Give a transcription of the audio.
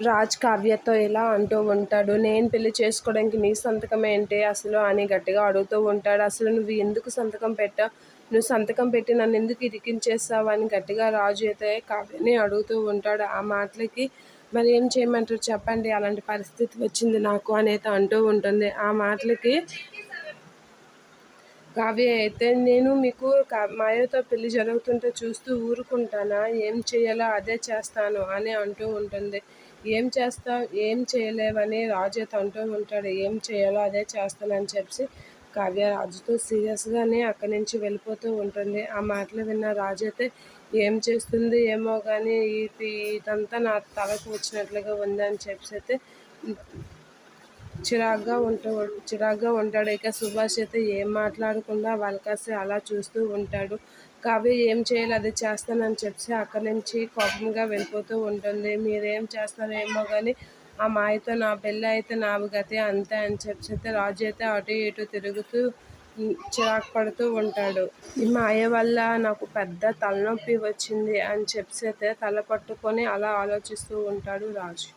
రాజ్ కావ్యతో ఇలా అంటూ ఉంటాడు? నేను పెళ్ళి చేసుకోవడానికి నీ సంతకం ఏంటి? అసలు అని గట్టిగా అడుగుతూ ఉంటాడు. అసలు నువ్వు ఎందుకు సంతకం పెట్టావు నువ్వు సంతకం పెట్టి నన్ను ఎందుకు ఇరికించేస్తావు అని గట్టిగా రాజు అయితే కావ్యని అడుగుతూ ఉంటాడు. ఆ మాటలకి మరి ఏం చేయమంటారు? చెప్పండి. అలాంటి పరిస్థితి వచ్చింది నాకు అనేది అంటూ ఉంటుంది. ఆ మాటలకి కావ్య అయితే నేను మీకు మాయతో పెళ్ళి జరుగుతుంటే చూస్తూ ఊరుకుంటానా? ఏం చేయాలో అదే చేస్తాను అని అంటూ ఉంటుంది. ఏం చేస్తావు? ఏం చేయలేవని రాజు అంటూ ఉంటాడు. ఏం చేయాలో అదే చేస్తానని చెప్పి కావ్య రాజుతో సీరియస్గానే అక్కడి నుంచి వెళ్ళిపోతూ ఉంటుంది. ఆ మాటలు విన్న రాజు అయితే ఏం చేస్తుంది ఏమో కానీ ఇది ఇదంతా నా తలకు వచ్చినట్లుగా ఉందని చెప్పి అయితే చిరాగ్గా ఉంటూ చిరాగ్గా ఉంటాడు. ఇక సుభాష్ అయితే ఏం మాట్లాడకుండా వాళ్ళకాసి అలా చూస్తూ ఉంటాడు. కావ్య ఏం చేయాలి? అది చేస్తానని చెప్పి అక్కడి నుంచి కోపంగా వెళ్ళిపోతూ ఉంటుంది. మీరేం చేస్తారేమో కానీ ఆ మాయతో నా పెళ్ళి అయితే నా గతే అంతే అని చెప్పి అయితే రాజు అయితే అటు ఇటు తిరుగుతూ చిరాకు పడుతూ ఉంటాడు. ఈ మాయ వల్ల నాకు పెద్ద తలనొప్పి వచ్చింది అని చెప్పి అయితే తల పట్టుకొని అలా ఆలోచిస్తూ ఉంటాడు రాజు.